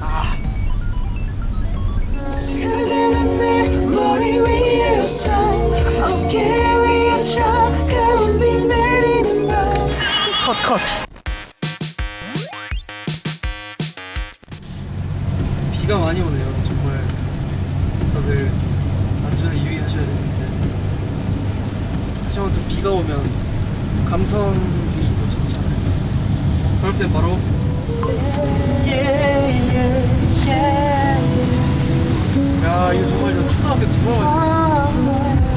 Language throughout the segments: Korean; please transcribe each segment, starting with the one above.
아 컷, 컷. 비가 많이 오네요. 정말 다들 안전에 유의하셔야 되는데. 하지만 또 비가 오면 감성이 또 찾잖아요. 그럴 땐 바로 야 이거 정말 저 초등학교 때 정말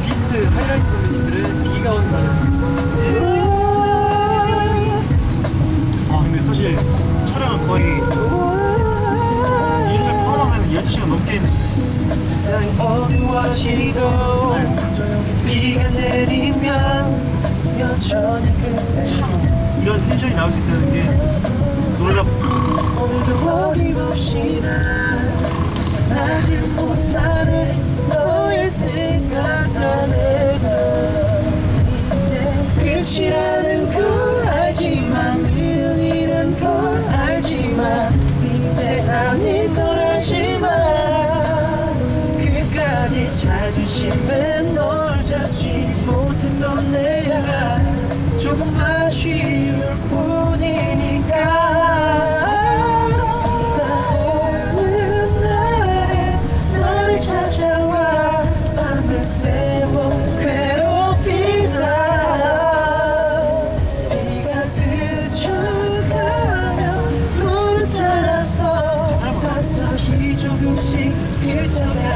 비스트 하이라이트 선배님들의 비가 날에 아 근데 사실 촬영은 거의 일절 포함하면 12시간 넘게 했는데 세상이 어두워지고 조용히 비가 내리면 여전히 그대 이런 텐션이 나올 수 있다는 게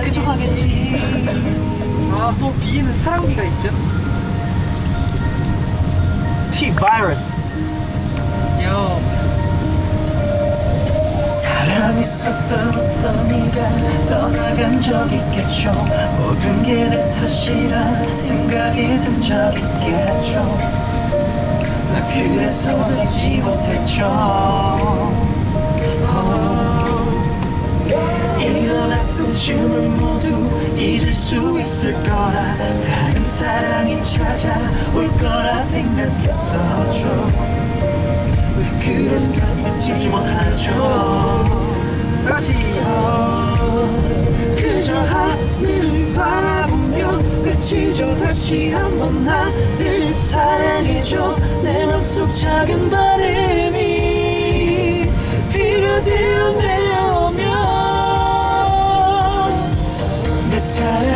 그쳐가겠지 아또 비에는 사랑비가 있죠? T 바이러스 야 사랑했었던 어떤 네가 떠나간 적 있겠죠? 모든 게 내 탓이라 생각이 든 적 있겠죠? 나 그래서 잊지 못했죠 아픔쯤을 모두 잊을 수 있을 거라. 다른 사랑이 찾아올 거라 생각했었죠 왜 그래서 잊지 못하죠? 다시 그저 하늘을 바라보며 그치죠. 다시 한번 나를 사랑해줘. 내 맘속 작은 바람이 비가 내 내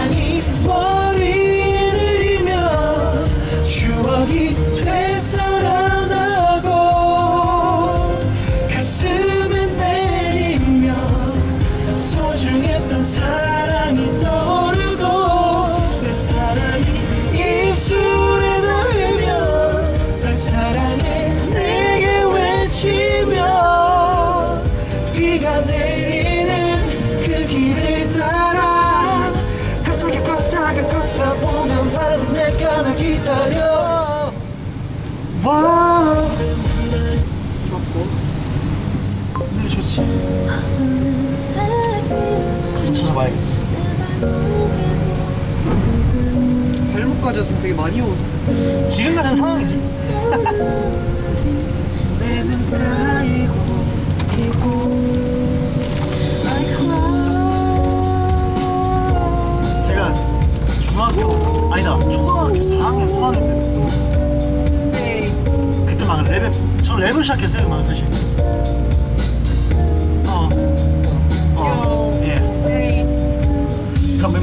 발목까지 왔으면 되게 많이 오는데 지금 같은 상황이지. 내눈 까이고 이고. 제가 중학교 아니다 초등학교 4학년 3학년 때 그때 막 랩을 저 랩을 시작했어요 막 사실. 어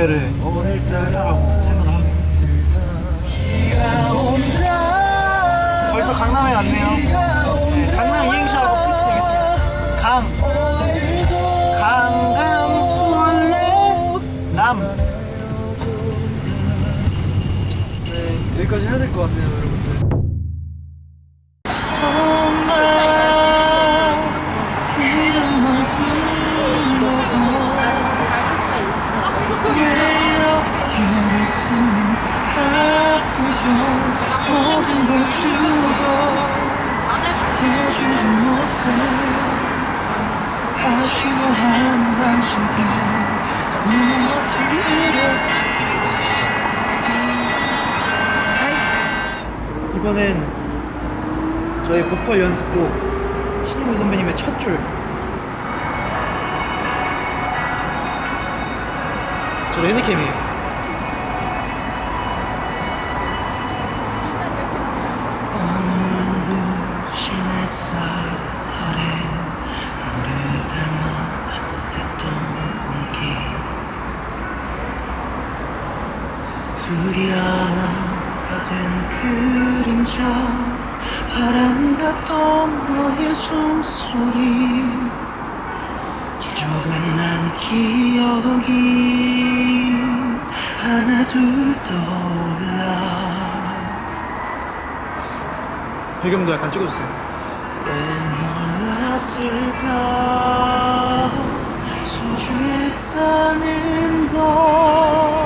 핫한 무대를 했다라고 생각을 합니다. 벌써 강남에 왔네요. 네, 강남 이행시하고 끝이 되겠습니다. 강, 강강 수월래 남. 네, 여기까지 해야 될 것 같네요, 여러분 보컬 연습곡 신인구 선배님의 첫 줄. 저 레니캠이에요. 기억이 하나 둘 떠올라. 배경도 약간 찍어주세요. 몰랐을까? 소중했다는 것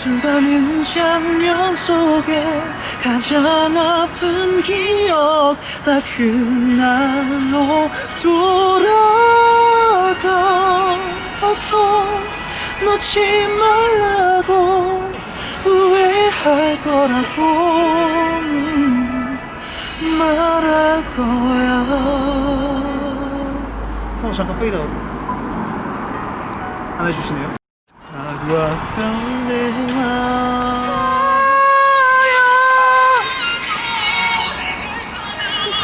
수많은 장면 속에 가장 아픈 기억. 나 그날로 돌아가서 놓지 말라고 후회할 거라고 음, 말할 거야. 형 잠깐 페이드아웃. 안 해주시네요.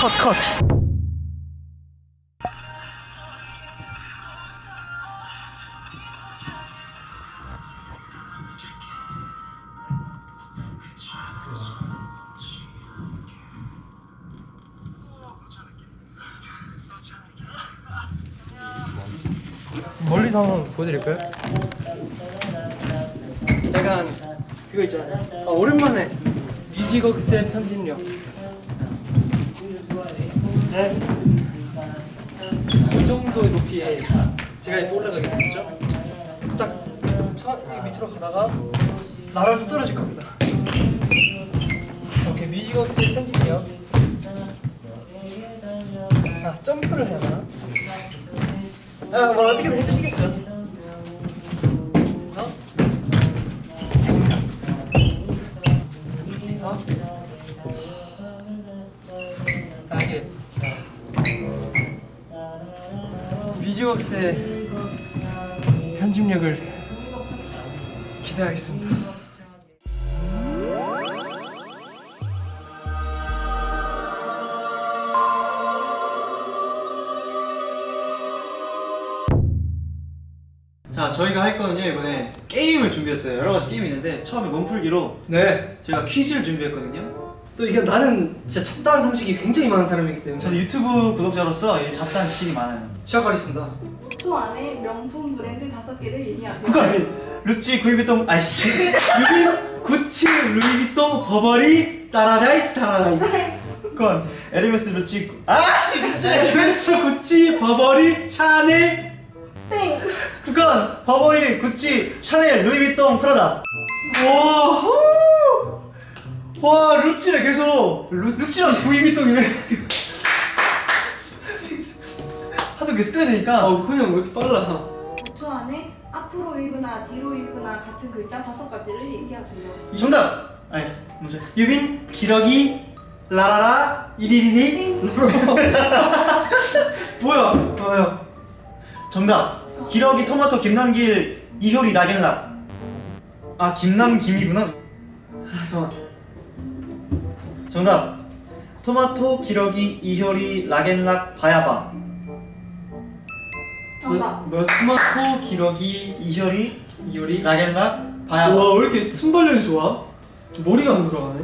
컷, 컷. 멀리서 한번 보여드릴까요? 약간 그거 있잖아요. 아, 오랜만에 뮤직웍스의 편집력. 네. 이 정도의 높이에 제가 올라가게 됐죠. 딱 차, 이 밑으로 가다가 날아서 떨어질 겁니다. 이렇게 뮤직웍스의 편집력. 아, 점프를 해야 되나? 아, 뭐 어떻게든 해주시겠 뮤직웍스의 편집력을 기대하겠습니다. 자, 저희가 할 거는요, 이번에 게임을 준비했어요. 여러 가지 게임이 있는데, 처음에 몸풀기로 네. 제가 퀴즈를 준비했거든요. 또 이게 나는 진짜 첩다한 상식이 굉장히 많은 사람이기 때문에 저는 유튜브 구독자로서 이 잡다한 지식이 많아요. 시작하겠습니다. 초 안에 명품 브랜드 다섯 개를 얘기하세요. 국가 루치 구이비통 아이씨 유빈, 구찌, 루이비통, 버버리, 따라라이, 따라라이. 그건 에르메스 루치 구- 아 진짜 에르메스, 구찌, 버버리, 샤넬. 땡! 그건 버버리 구찌 샤넬 루이비통 프라다 와, 와 루치를 계속 루, 루치랑 구이비통이래 계속 끄야 되니까. 아, 그냥 왜 이렇게 빨라? 초 안에 앞으로 읽거나 뒤로 읽거나 같은 글자 다섯 가지를 얘기하세요. 정답! 아니 먼저. 유빈, 기러기, 라라라, 이리리리. 뭐야? 뭐야? 정답. 기러기 토마토 김남길 이효리 라겐락 아 김남김이구나. 아 잠깐 정답. 토마토 기러기 이효리 라겐락 바야바 정답. 뭐야 토마토 기러기 이효리, 이효리 라겐락, 바야바. 와왜 이렇게 순발력이 좋아? 머리가 안 돌아가네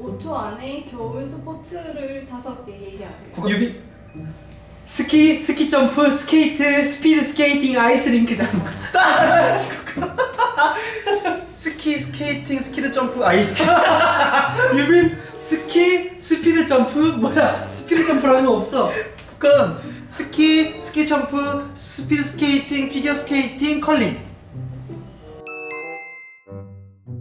5초 안에 겨울 스포츠를 다섯 개 얘기하세요. 유비 스키 스키 점프 스케이트 스피드 스케이팅 아이스 링크장 스키, 스케이팅, 스키드 점프, 아이스. 유빈 스키 스피드 점프 뭐야 스피드 점프라는 거 없어 국간 스키, 스키 점프, 스피드 스케이팅, 피겨 스케이팅, 컬링.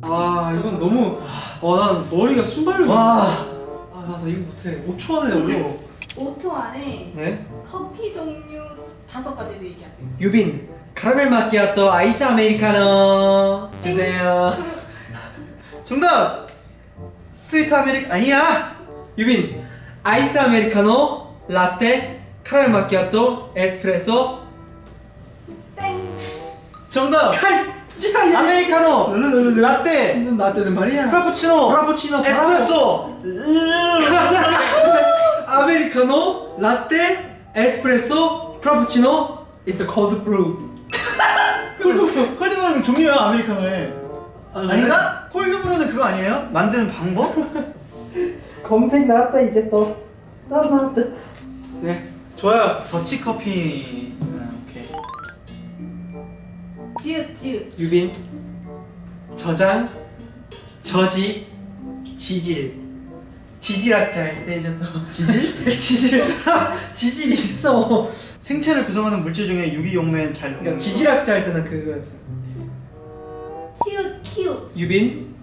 아 이건 너무 와난 머리가 순발력이 와. 아 나 이거 못해 5초 안에 어려워 5초 안에 네 커피 종류 다섯 가지를 얘기하세요. 유빈 카라멜 마키아토 아이스 아메리카노 주세요 정답. 스위트 아메릭 아니야. 유빈 아이스 아메리카노 라떼 카라멜 마키아토 에스프레소 땡. 정답. 칼 야, 아메리카노, 라떼, 나한테는 말이야 프라푸치노, 프라푸치노 에스프레소. 아메리카노 라떼 에스프레소 프라푸치노 is a cold brew 콜드브루는 종류야 아메리카노에. 아, 아닌가? 콜드브루는 그거 아니에요? 만드는 방법? 검색 나왔다 이제 또 나왔다 네 좋아요 더치 커피. 음, 오케이. 지읒 지읒. 유빈 저장 저지 지질 지질학자 할때 이제 또 지질? 지질 지질 있어 생체를 구성하는 물질 중에 유기용맨 잘 그러니까 지질학자 할 때는 그거였어 치읓 키읔. 유빈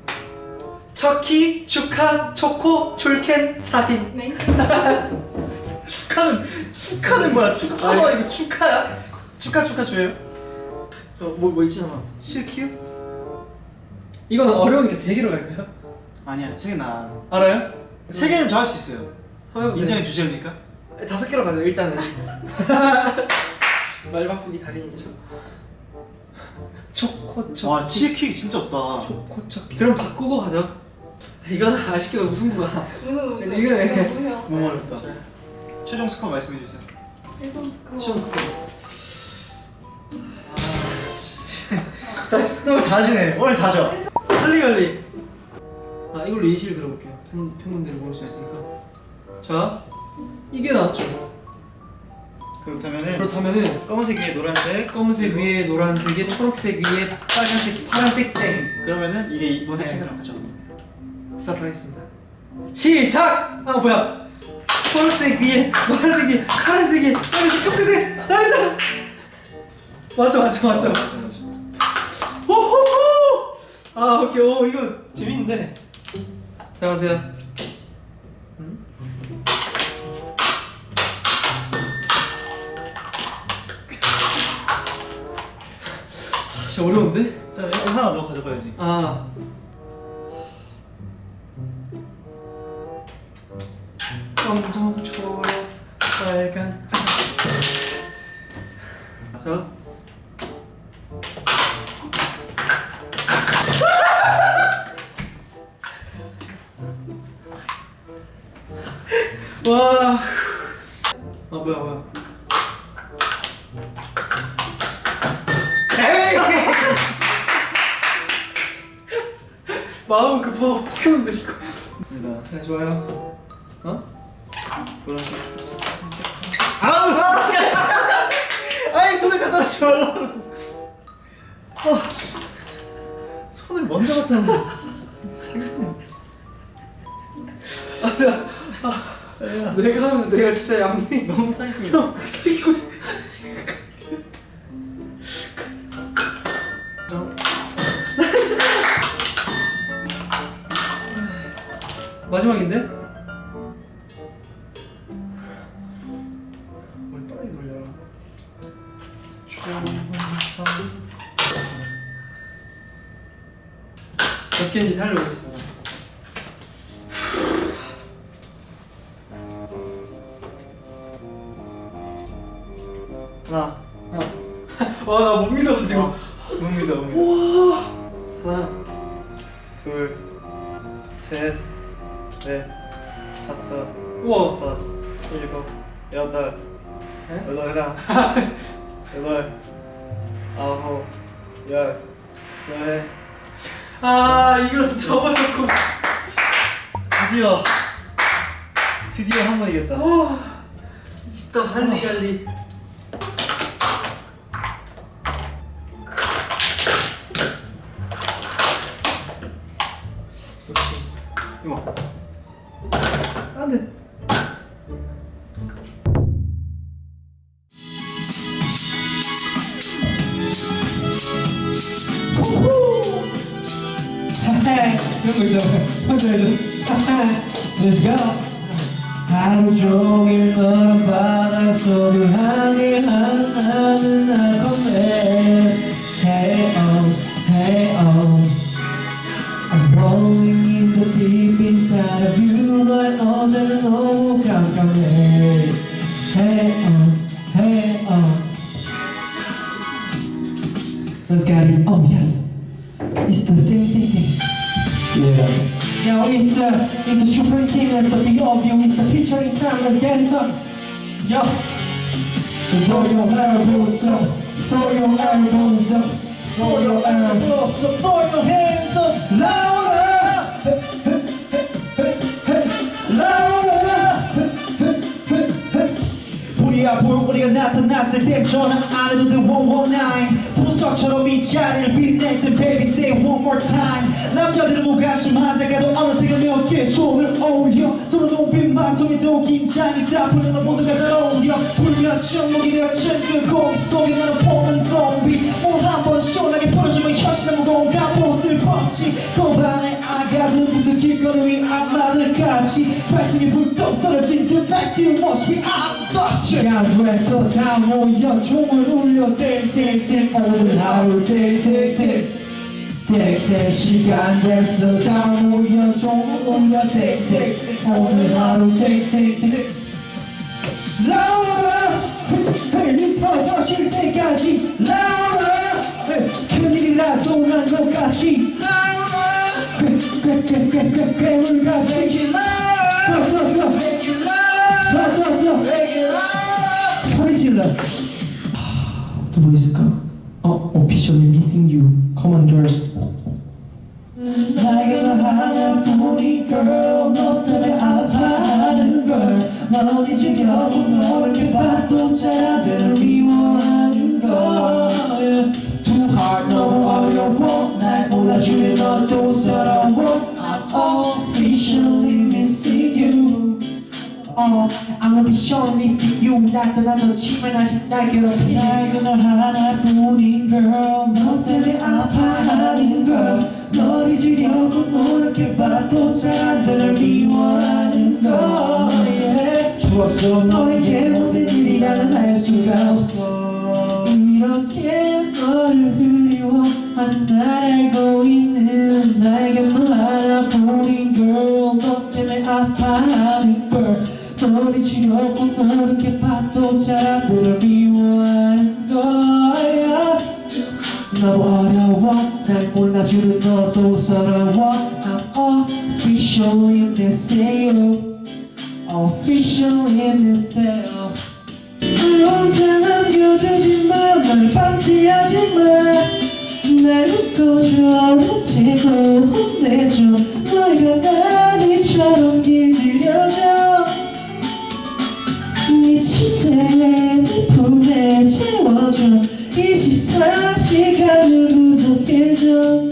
척키 축하 초코 촐캔 사신 네. 축하는 축하는 뭐야? 축하가 이거 축하야? 축하 축하 줘요. 저뭐 뭐 있잖아 실키요? 이거는 어려우니까 세 개로 갈까요? 아니야 세개 나. 알아요? 세 개는 저 할 수 있어요. 한번 해보세요. 인정해 주십니까? 다섯 개로 가죠 일단은 말 바꾸기 달인이죠 초코 초코 와 치키 진짜 없다. 초코 초키 그럼 바꾸고 가죠 이건 아쉽게도 우승부가 무슨 무슨. 이거. 너무 어렵다. 최종 스코어 말씀해 주세요. 일본 스코어. 시원 스코어 오늘 다 지네. 오늘 다 져. 할리갈리 아 이걸로 예시를 들어볼게요 팬, 팬분들이 모를 수 있으니까 자 이게 나왔죠 그렇다면은 그렇다면은 검은색 위에 노란색. 검은색 위에 노란색에 초록색 위에 빨간색 파란색 땡 그러면은 이게 이번에 네. 신사람 가죠. 스타트 하겠습니다 시작! 아 뭐야 초록색 위에 노란색 위에 파란색 위에 빨간색 검은색 나이스 맞죠 맞죠 맞죠. 호호호! 아 오케이. 오 이거 재밌는데. 자 가세요. 음? 아, 진짜 어려운데? 자 이거 하나 더 가져가야지. 아 검정 초록 빨간 자 와. 아 뭐야 뭐야. 마음 급하고 세운 느리고. 네 좋아요. 어? 노란색, 초록색, 파란색, 파란색. 아우! 아이 손을 갖다 놓지 말라고. 어. 손을 먼저 갖다 놓는. 아, 자, 아, 내가 하면서 내가 진짜 양이 너무 이거 마지막인데? 다섯, 우와. 여섯, 일곱, 여덟, 네? 여덟이랑 여덟 아홉 열 열해 아 이걸 접어놓고. 드디어. 드디어 한 번 이겼다. 오. 미스터 할리갈리 이런 거 혼자 해줘 Let's go 하루 종일 너랑 바닷소리 하게 하는 날 건데 Hey oh, hey oh I'm rolling in the deep inside of you 널 어제는 너무 Yeah. Yo, it's the, it's the Supreme King, let's the big of you, it's the picture in time, let's get it up Yo. Throw your elbows up, throw your elbows up, throw your elbows up, throw your hands up louder, 우리야 볼거리가 나타났을 땐 전화 안 해도 돼119 보석처럼 이 자리를 빛낼 땐 baby say one more time. 남자들은 무관심하다가도 어느새가 내 어깨에 손을 올려. 서로 눈빛만 통해도 긴장이 다 풀려 너 모두가 잘 어울려. 불면증 목이 되어친 그 고기 속에 너를 보는 좀비 몸한번 시원하게 풀어주면 현실의 무거운 갑옷을 벗지. 거반에 아가들 부터 길거리 위 악마들까지. 발등에 불 그 날뛰는 모습이 아름답지 야돼서 다 모여 종을 울려 땡땡땡 오늘 하루 땡땡땡 땡땡 시간 됐어 다 모여 종을 울려 땡땡 오늘 하루 땡땡땡 이 터져질 때까지 라우라 큰일이라도 난 너같이 라우라 꾀꾀꾀꾀꾀 괴 물같이 라우라 소리 질러 또 뭐 있을까? 어, officially missing you Come on girls 나에게 너 하나뿐인 girl 너 때문에 아파하는 걸 넌이 지겨워 너렇게 봐도 자들 미워하는 걸 Too hard 너무 어려워 날 몰라주면 너도 서러워 I'm officially 어, I'm officially missing you. 날 떠나도 치면 아직 날 괴롭히네 너 하나뿐인 girl. 너 때문에 아파하는 걸널 잊으려고 노력해봐도 잘안될 미워하는 걸. 주었어 너에게 모든 일이라는 할 수가 없어. 이렇게 너를 그리워 날 알고 있는 나에게 너 하나뿐인 girl. 너 때문에 아파하는 걸널 잊으려고 노력해봐도 잘안될 미워하는 거야. 너무 어려워 날 몰라주는 너도 서러워. I'm officially missing you. Officially missing you. 혼자 남겨두지 마 날 방치하지 마. 날 묶어줘 제대로 혼내줘. 너희가 나 20대에 봄에 채워줘. 24시간을 구속해줘.